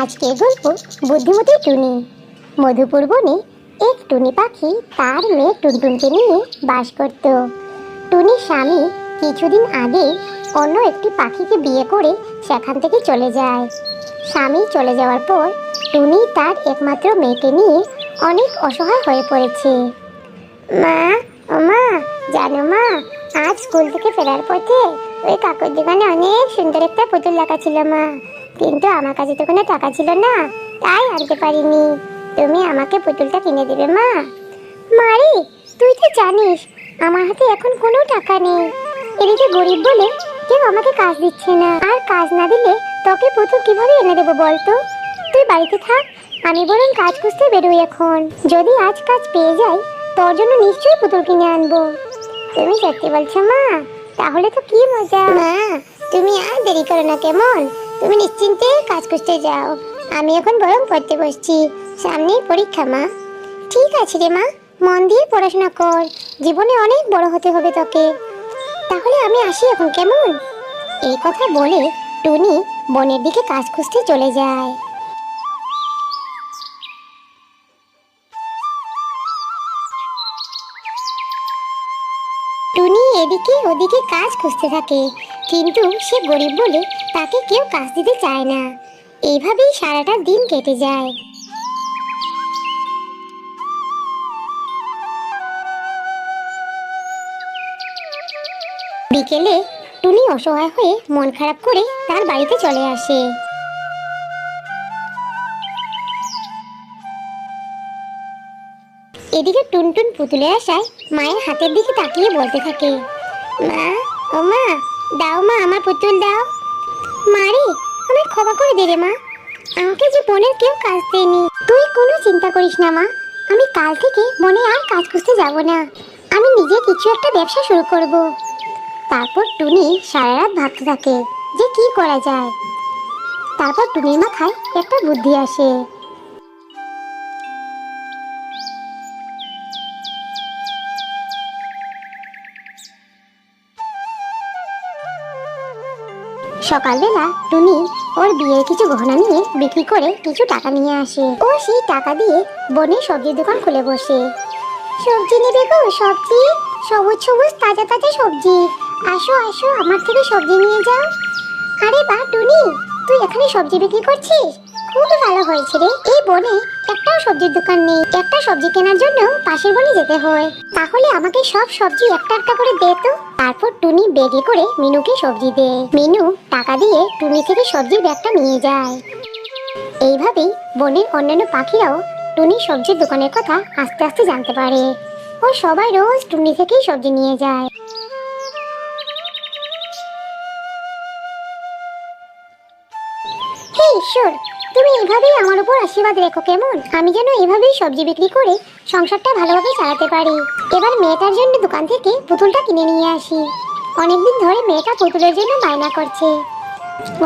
আজকের গল্প বুদ্ধিমতী টুনি। মধুপুর বনে এক টুনি পাখি তার মেয়ে টুনটুনকে নিয়ে বাস করত। টুনির স্বামী কিছুদিন আগে অন্য একটি পাখিকে বিয়ে করে সেখান থেকে চলে যায়। স্বামী চলে যাওয়ার পর টুনি তার একমাত্র মেয়েকে নিয়ে অনেক অসহায় হয়ে পড়েছে। মা মা, জানো মা, আজ স্কুল থেকে ফেরার পথে ওই কাকুর দোকানে অনেক সুন্দর একটা পুতুল রাখা ছিল মা। কিন্তু আমার কাছে তো কোনো টাকা ছিল না। তাই আনতে পারিনি। তুমি আমাকে পুতুলটা কিনে দেবে মা। মারি, তুই তো জানিস আমার হাতে এখন কোনো টাকা নেই। এদিকে গরিব বলে কেউ আমাকে কাজ দিচ্ছে না। আর কাজ না দিলে তোকে পুতুল কীভাবে এনে দেবো বলতো? তুই বাড়িতে থাক, আমি বরং কাজ খুঁজতে বেরোই এখন। যদি আজ কাজ পেয়ে যাই, তোর জন্য নিশ্চয়ই পুতুল কিনে আনব। তুমি সত্যি বলছো মা? তাহলে তো কি মজা? মা, তুমি আর দেরি করো না কেমন? তুমি নিশ্চিন্তে কাজ করতে যাও। আমি এখন বরং পড়তে বসছি। সামনেই পরীক্ষা, মা। ঠিক আছে রে, মা। মন দিয়ে পড়াশোনা কর। জীবনে অনেক বড় হতে হবে তোকে। তাহলে আমি আসি এখন, কেমন? এই কথা বলে টুনি বনের দিকে কাজ খুঁজতে চলে যায়। ওদিকে কাজ খুঁজতে থাকে। কিন্তু সে গরিব বলে তাকে কেউ কাজ দিতে চায় না। এইভাবেই সারাটা দিন কেটে যায়। বিকেলে টুনি অসহায় হয়ে মন খারাপ করে তার বাড়িতে চলে আসে। এদিকে টুনটুন পুতুলে আসায় মায়ের হাতের দিকে তাকিয়ে বলতে থাকে মা, ও মা, দাও মা আমার পুতুল দাও। মারে, আমায় ক্ষমা করে দে মা। আমাকে যে বোনের কেউ কাজ দেয়নি, তুই কোনো চিন্তা করিস না মা। আমি কাল থেকে বনে আর কাজ করতে যাব না। আমি নিজে কিছু একটা ব্যবসা শুরু করব। তারপর টুনি সারা রাত ভাবতে থাকে যে কি করা যায়। তারপর টুনির মাথায় একটা বুদ্ধি আসে। সকালবেলা টুনি ওর বিয়ের কিছু গহনা নিয়ে বিক্রি করে কিছু টাকা নিয়ে আসে। ও সেই টাকা দিয়ে বনে সবজির দোকান খুলে বসে। সবজি নেবে গো, সবজি। সবুজ সবুজ, তাজা তাজা সবজি। আসো আসো, আমার থেকে সবজি নিয়ে যাও। আরে বা টুনি, তুই এখানে সবজি বিক্রি করছিস? খুবই ভালো হয়েছে রে। এই বনে একটাও সবজির দোকান নেই। একটা সবজি কেনার জন্য পাশের বনে যেতে হয়। তাহলে আমাকে সব সবজি একটা একটা করে দে তো। তারপর টুনি বেগে করে মিনুকে সবজি দেয় মিনু টাকা দিয়ে টুনি থেকে সবজির ব্যাগটা নিয়ে যায়। এইভাবেই বনের অন্যান্য পাখিরাও টুনি সবজির দোকানের কথা আস্তে আস্তে জানতে পারে। ও সবাই রোজ টুনি থেকেই সবজি নিয়ে যায়। ঈশ্বর তুমি এভাবেই আমার উপর আশীর্বাদ রেখো কেমন? আমি যেন এভাবেই সবজি বিক্রি করে সংসারটা ভালোভাবে চালাতে পারি। এবার মেয়েটার জন্য দোকান থেকে পুতুলটা কিনে নিয়ে আসি। অনেকদিন ধরে মেয়েটা পুতুলের জন্য বায়না করছে।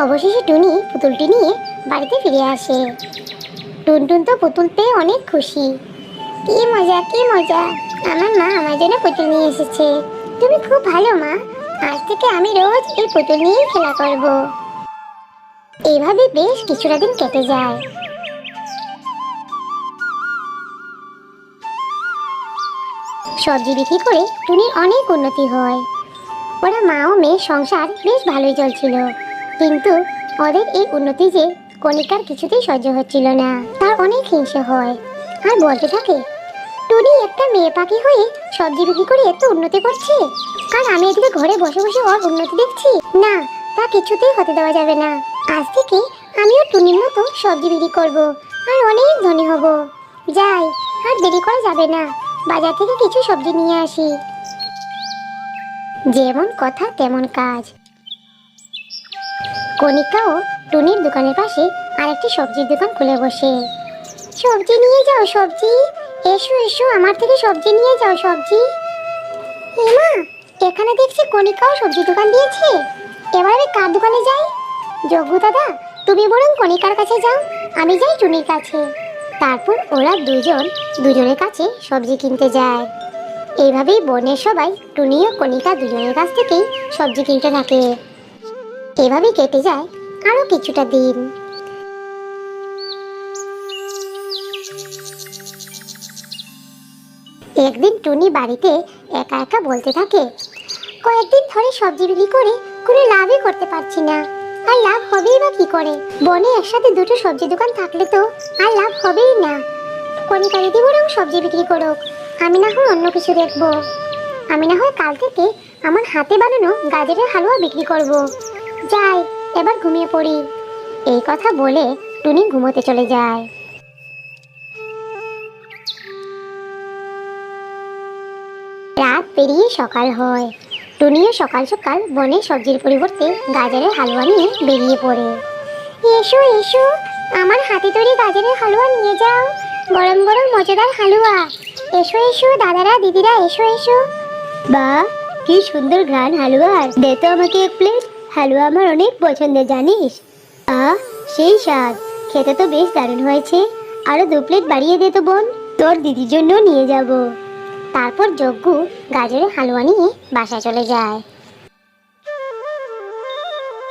অবশেষে টুনি পুতুলটি নিয়ে বাড়িতে ফিরে আসে। টুনটুন তো পুতুল পেয়ে অনেক খুশি। কি মজা কি মজা। আমার মা আমার জন্য পুতুল নিয়ে এসেছে। তুমি খুব ভালো মা। আজ থেকে আমি রোজ এই পুতুল নিয়েই খেলা করব। এইভাবে বেশ কিছুটা দিন কেটে যায়। সবজি বিক্রি করে টুনির অনেক উন্নতি হয়। ওরা মা ও মেয়ের সংসার বেশ ভালোই চলছিল। কিন্তু ওদের এই উন্নতি যে কণিকার কিছুতেই সহ্য হচ্ছিল না। তার অনেক হিংসে হয়। আর বলতে থাকে, টুনি একটা মেয়ে পাখি হয়ে সবজি বিক্রি করে এত উন্নতি করছে? আর আমি এদিকে ঘরে বসে বসে ওর উন্নতি দেখছি। না, তা কিছুতেই হতে দেওয়া যাবে না। আজ থেকে আমিও টুনির মতো সবজি বিক্রি করব আর অনেক ধনী হব। যাই, আর দেরি করা যাবে না। বাজার থেকে কিছু সবজি নিয়ে আসি। যেমন কথা, তেমন কাজ। কণিকাও টুনির দোকানের পাশে আরেকটি সবজির দোকান খুলে বসে। সবজি নিয়ে যাও, সবজি। এসো এসো, আমার থেকে সবজি নিয়ে যাও, সবজি। এমা এখানে দেখছি কণিকাও সবজি দোকান দিয়েছে। এবার আমি কার দোকানে যাই? যোগ্য দাদা, তুমি বরং কণিকার কাছে যাও, আমি যাই টুনির কাছে। তারপর ওরা দুজন, দুজনের কাছে সবজি কিনতে যায়। এইভাবেই বনের সবাই টুনি ও কণিকা দুজনের কাছ থেকেই সবজি কিনতে থাকে। এভাবেই কেটে যায় আরও কিছুটা দিন। একদিন টুনি বাড়িতে একা একা বলতে থাকে, কয়েকদিন ধরে সবজি বিক্রি করে কোনো লাভই করতে পারছি না। আর লাভ হবেই বা কি করে? বনে একসাথে দুটো সবজি দোকান থাকলে তো আর লাভ হবেই না। কনিকা দিদি বরং সবজি বিক্রি করুক। আমি না হয় অন্য কিছু দেখব। আমি না হয় কাল থেকে আমার হাতে বানানো গাজরের হালুয়া বিক্রি করব। যাই, এবার ঘুমিয়ে পড়ি। এই কথা বলে টুনি ঘুমোতে চলে যায়। রাত পেরিয়ে সকাল হয়। টুনিও সকাল সকাল বনে সবজির পরিবর্তে গাজরের হালুয়া নিয়ে বেরিয়ে পড়ে। এসো এসো, আমার হাতে তৈরি গাজরের হালুয়া নিয়ে যাও। গরম গরম মজাদার হালুয়া। এসো এসো, দাদারা, দিদিরা, এসো এসো। বা, কি সুন্দর ঘ্রাণ হালুয়ার দে তো আমাকে এক প্লেট হালুয়া আমার অনেক পছন্দের, জানিস? আহ সেই স্বাদ। খেতে তো বেশ দারুণ হয়েছে। আরও দু প্লেট বাড়িয়ে দে তো বোন। তোর দিদির জন্য নিয়ে যাব। তারপর যজ্ঞু গাজরের হালুয়া নিয়ে বাসায় চলে যায়।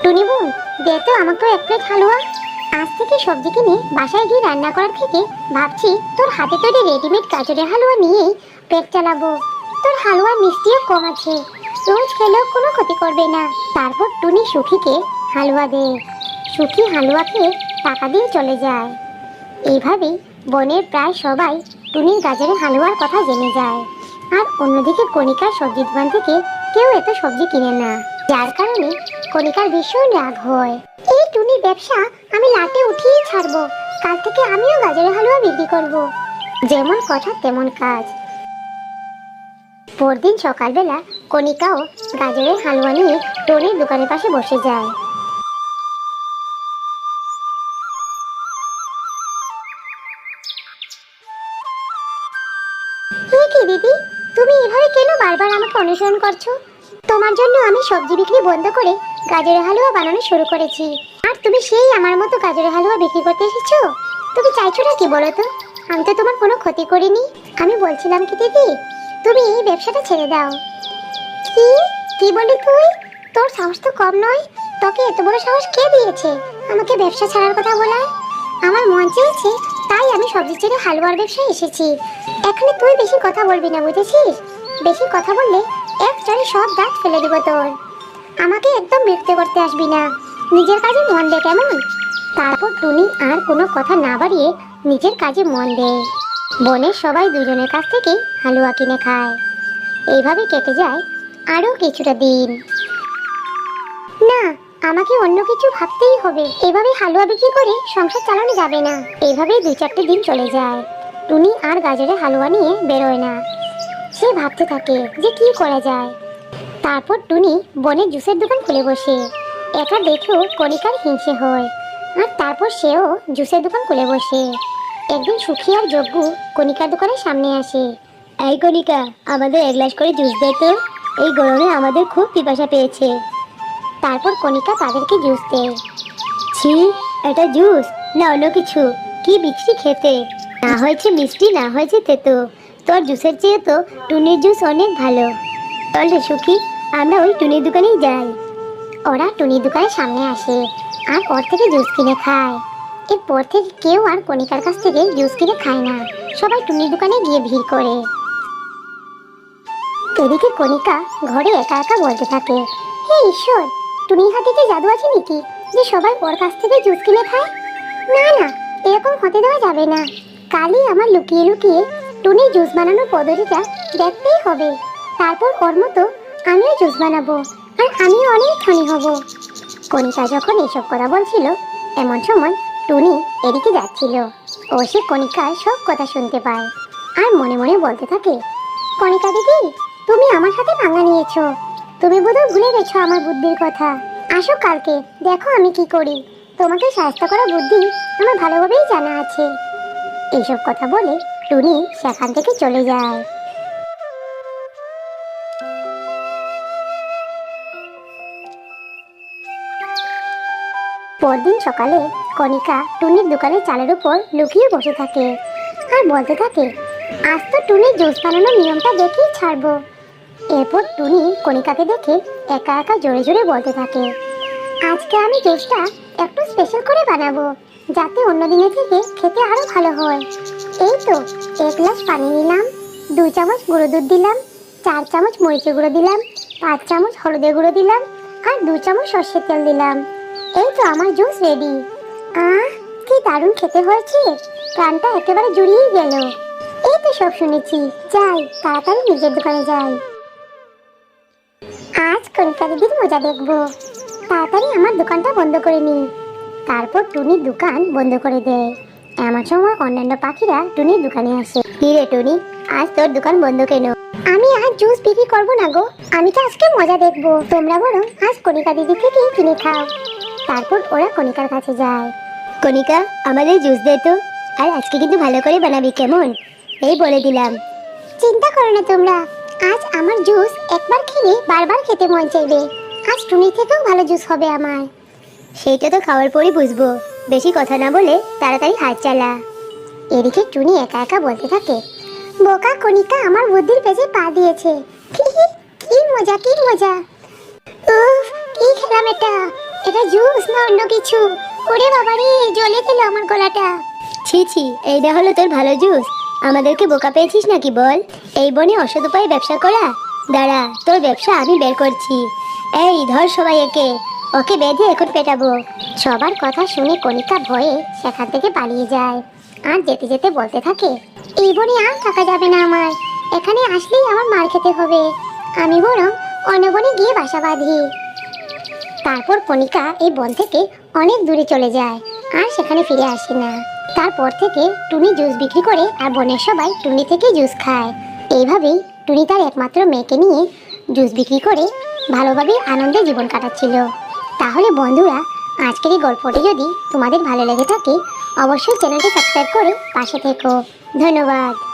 টুনি বোন দে তো আমাকে এক প্লেট হালুয়া। আজ থেকে সবজি কিনে বাসায় গিয়ে রান্না করার থেকে ভাবছি তোর হাতে তৈরি রেডিমেড গাজরের হালুয়া নিয়েই পেট চালাবো। তোর হালুয়া মিষ্টিও কম আছে, রোজ খেলেও কোনো ক্ষতি করবে না। তারপর টুনি সুখীকে হালুয়া দেয় সুখী হালুয়া খেয়ে টাকা দিয়ে চলে যায়। এইভাবেই বনের প্রায় সবাই টুনির গাজরের হালুয়ার কথা জেনে যায়। আর অন্যদিকে কণিকার সবজি দোকান থেকে কেউ এত সবজি কিনে না। যার কারণে কণিকার ভীষণ রাগ হয়। এই টুনির ব্যবসা আমি লাটে উঠিয়েই ছাড়বো। কাল থেকে আমিও গাজরের হালুয়া বিক্রি করব। যেমন কথা, তেমন কাজ। পরদিন সকালবেলা কণিকাও গাজরের হালুয়া নিয়ে টনির দোকানের পাশে বসে যায়। অনুসরণ করছ? তোমার জন্য আমি সবজি বিক্রি বন্ধ করে গাজরের হালুয়া বানানো শুরু করেছি। আর তুমি সেই আমার মতো গাজরের হালুয়া বিক্রি করতে এসেছ? তুমি চাইছোটা কি বলো তো? আমি তো তোমার কোনো ক্ষতি করিনি। আমি বলছিলাম কি দিদি? তুমি এই ব্যবসাটা ছেড়ে দাও। কি? কি বলি তুই? তোর সাহস তো কম নয়। তোকে এত বড় সাহস কে দিয়েছে? আমাকে ব্যবসা ছাড়ার কথা বলার আমার মন চেয়েছে তাই আমি সবজি ছেড়ে হালুয়ার ব্যবসায় এসেছি। এখানে তুই বেশি কথা বলবি না, বুঝেছিস? বেশি কথা বললে এক চড়ে সব দাঁত ফেলে দিব তোর। আমাকে একদম বিরক্ত করতে আসবি না। নিজের কাজে মন দে কেমন? তারপর টুনি আর কোনো কথা না বাড়িয়ে নিজের কাজে মন দেয় বনের সবাই দুজনের কাছ থেকে হালুয়া কিনে খায়। এইভাবে কেটে যায় আরও কিছুটা দিন। না, আমাকে অন্য কিছু ভাবতেই হবে। এভাবে হালুয়া বিক্রি করে সংসার চালানো যাবে না। এইভাবেই দু চারটে দিন চলে যায়। টুনি আর গাজরের হালুয়া নিয়ে বেরোয় না। সে ভাবতে থাকে যে কি করা যায়। তারপর টুনি বনে জুসের দোকান খুলে বসে। একা দেখেও কণিকার হিংসে হয়। আর তারপর সেও জুসের দোকান খুলে বসে। একদিন সুখী আর যজ্ঞ কণিকার দোকানের সামনে আসে। এই কণিকা, আমাদের এক গ্লাস করে জুস দে তো। এই গরমে আমাদের খুব পিপাসা পেয়েছে। তারপর কণিকা তাদেরকে জুস দেয়। ছি, এটা জুস, না অন্য কিছু। কি বিক্রি খেতে? না হয়েছে মিষ্টি, না হয়েছে তেতো। তোর জুসের চেয়ে তো টুনির জুস অনেক ভালো। রে সুখী, আমরা ওই টুনির দোকানেই যাই। ওরা টুনির দোকানের সামনে আসে আর ওর থেকে জুস কিনে খায়। এরপর থেকে কেউ আর কণিকার কাছ থেকে জুস কিনে খায় না। সবাই টুনির দোকানে গিয়ে ভিড় করে। এদিকে কণিকা ঘরে একা একা বলতে থাকে, হে ঈশ্বর, টুনির হাতে কি জাদু আছে নাকি? যে সবাই ওর কাছ থেকে জুস কিনে খায়? না না, এরকম হতে দেওয়া যাবে না। কালই আমার লুকিয়ে লুকিয়ে টুনির জুস বানানোর পদ্ধতিটা দেখতেই হবে। তারপর ওর মতো আমিও জুস বানাবো আর আমিও অনেক ধনী হব। কণিকা যখন এসব কথা বলছিল, এমন সময় টুনি এদিকে যাচ্ছিল। ও সে কণিকার সব কথা শুনতে পায় আর মনে মনে বলতে থাকে, কণিকা দিদি, তুমি আমার সাথে ভাঙা নিয়েছো। তুমি বোধহয় ভুলে গেছো আমার বুদ্ধির কথা। আসো কালকে, দেখো আমি কি করি। তোমাকে সাহায্য করা বুদ্ধি আমার ভালোভাবেই জানা আছে। এইসব কথা বলে টুনি সেখান থেকে চলে যায়। পরদিন সকালে কণিকা টুনির দোকানের চালের উপর লুকিয়ে বসে থাকে আর বলতে থাকে, আজ তো টুনির জুস বানানোর নিয়মটা দেখেই ছাড়বো। এরপর টুনি কণিকাকে দেখে একা একা জোরে জোরে বলতে থাকে, আজকে আমি জুসটা একটু স্পেশাল করে বানাবো, যাতে অন্য দিনের থেকে খেতে আরও ভালো হয়। এই তো, এক গ্লাস পানি নিলাম, দু চামচ গুঁড়ো দুধ দিলাম, চার চামচ মরিচের গুঁড়ো দিলাম, পাঁচ চামচ হলুদের গুঁড়ো দিলাম, আর দু চামচ সর্ষের তেল দিলাম। এই তো আমার জুস রেডি আহ, কি দারুণ খেতে হয়েছে। প্রাণটা একেবারে জুড়িয়েই গেল। এই তো সব শুনেছি। যাই, তাড়াতাড়ি নিজের দোকানে যাই। আজ কণিকা দিদির মজা দেখব। তাড়াতাড়ি আমার দোকানটা বন্ধ করে নি। তারপর টুনির দোকান বন্ধ করে দেয় এমন সময় অন্যান্য পাখিরা টুনির দোকানে আসে। কি টুনি, আজ তোর দোকান বন্ধ কেন? আমি আজ জুস বিক্রি করব না গো, আমি তো আজকে মজা দেখব। তোমরা বরং আজ কণিকা দিদি থেকে কিনে খাও। তারপর ওরা কণিকার কাছে যায়। কণিকা, আমাদের জুস দে তো, আর আজকে কিন্তু ভালো করে বানাবি কেমন? এই বলে দিলাম। চিন্তা করো না তোমরা, আজ আমার জুস একবার খেলে বারবার খেতে মন চাইবে। আজ টুনি থেকেও ভালো জুস হবে আমার। সেইটা তো খাওয়ার পরই বুঝব। বেশি কথা না বলে তাড়াতাড়ি হাত চালা। এদিকে টুনি একা একা বলতে থাকে, বোকা কণিকা আমার বুদ্ধির পেজে পা দিয়েছে। কি মজা কি মজা। উফ, কি খেলাম এটা। এটা জুস না অন্য কিছু? ওরে বাবারে জ্বলে গেল আমার গলাটা। ছি ছি এইটা হলো তোর ভালো জুস। আমাদেরকে বোকা পেয়েছিস নাকি বল? এই বনে অসৎ উপায়ে ব্যবসা করা? দাঁড়া, তোর ব্যবসা আমি বের করছি। এই ধর সবাই একে। ওকে বেঁধে এখন পেটাবো। সবার কথা শুনে কণিকা ভয়ে সেখান থেকে পালিয়ে যায়। আর যেতে যেতে বলতে থাকে, এই বনে আর থাকা যাবে না আমার। এখানে আসলেই আমার মার খেতে হবে। আমি বরং অন্য বনে গিয়ে বাসা বাঁধি। তারপর কণিকা এই বন থেকে অনেক দূরে চলে যায়, আর সেখানে ফিরে আসে না। তারপর থেকে টুনি জুস বিক্রি করে আর বনের সবাই টুনি থেকে জুস খায়। এইভাবেই টুনি তার একমাত্র মেয়েকে নিয়ে জুস বিক্রি করে ভালোভাবেই আনন্দে জীবন কাটাচ্ছিল। তাহলে বন্ধুরা, আজকের এই গল্পটি যদি তোমাদের ভালো লেগে থাকে, অবশ্যই চ্যানেলটি সাবস্ক্রাইব করে পাশে থেকো। ধন্যবাদ।